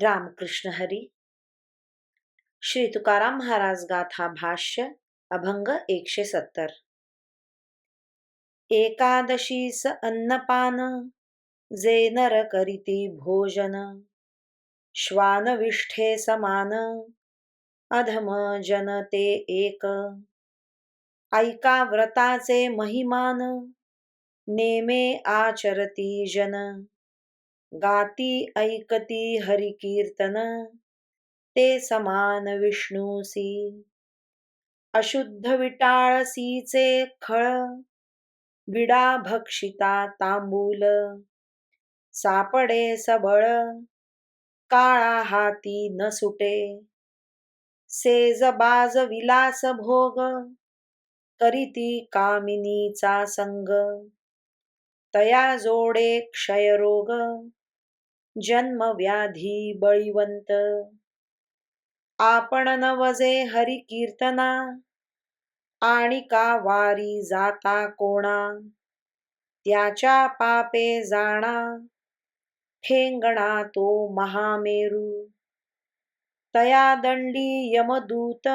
रामकृष्ण हरी। श्री तुकाराम महाराज गाथा भाष्य अभंग एकशे सत्तर। एकादशीस अन्नपान जे नर करीती भोजन। श्वानविष्ठे समान अधम जन ते एक। ऐका व्रताचे महिमान नेमे आचरती जन। गाती ऐकती हरिकीर्तन ते समान विष्णूसी अशुद्ध विटाळसीचे खळ विडा भक्षिता तांबूल. सापडे सबळ काळा हाती न सुटे. सेज बाज विलास भोग करीती कामिनीचा संग. तया जोडे क्षयरोग जन्म व्याधी बळीवंत. आपण नवजे हरी कीर्तना आणि का वारी जाता कोणा. त्याच्या पापे जाणा. ठेंगणा तो महामेरू. तया दंडी यमदूत.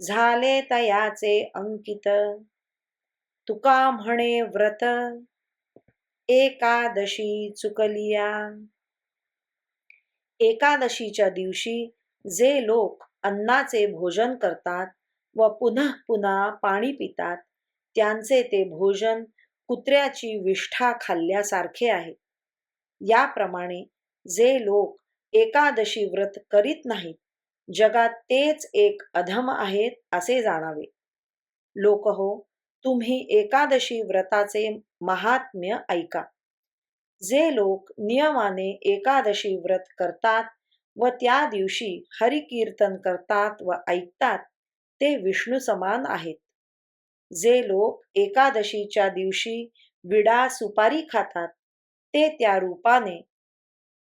झाले तयाचे अंकित. तुका म्हणे व्रत. एकादशी चुकलिया. एकादशीच्या दिवशी जे लोक अन्नाचे भोजन करतात व पुन्हा पुन्हा पाणी पितात त्यांचे ते भोजन कुत्र्याची विष्ठा खाल्ल्यासारखे आहे. याप्रमाणे जे लोक एकादशी व्रत करीत नाहीत जगात तेच एक अधम आहेत असे जाणावे. लोक हो तुम्ही एकादशी व्रताचे महात्म्य ऐका. जे लोक नियमाने एकादशी व्रत करतात व त्या दिवशी हरिकीर्तन करतात व ऐकतात ते विष्णू समान आहेत. जे लोक एकादशीच्या दिवशी विडा सुपारी खातात ते त्या रूपाने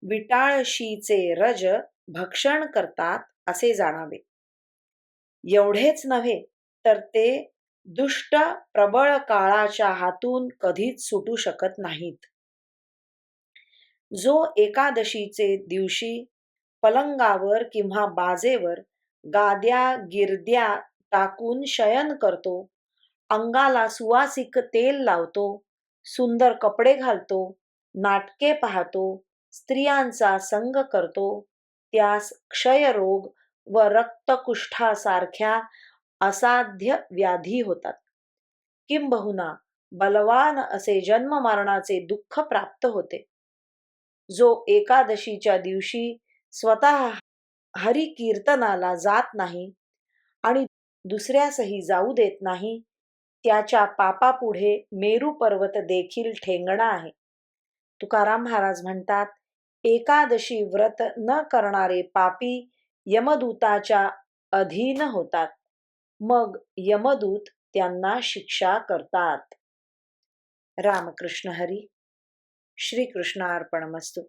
विटाळशीचे रज भक्षण करतात असे जाणावे. एवढेच नव्हे तर ते दुष्ट प्रबळ काळाच्या हातून कधीच सुटू शकत नाहीत. जो एकादशीचे दिवशी पलंगावर किंवा बाजेवर गाद्या गिरद्या टाकून शयन करतो अंगाला सुवासिक तेल लावतो सुंदर कपडे घालतो नाटके पाहतो स्त्रियांचा संग करतो त्यास क्षयरोग व रक्तकुष्ठासारख्या असाध्य व्याधी होतात. किंबहुना बलवान असे जन्म मरणाचे दुःख प्राप्त होते. जो एकादशीच्या दिवशी स्वतः हरी कीर्तनाला जात नाही आणि दुसऱ्यासही जाऊ देत नाही त्याच्या पापापुढे मेरू पर्वत देखील ठेंगणा आहे. तुकाराम महाराज म्हणतात एकादशी व्रत न करणारे पापी यमदूताच्या अधीन होतात. मग यमदूत त्यांना शिक्षा करतात. रामकृष्ण हरी. श्रीकृष्णार्पणमस्तू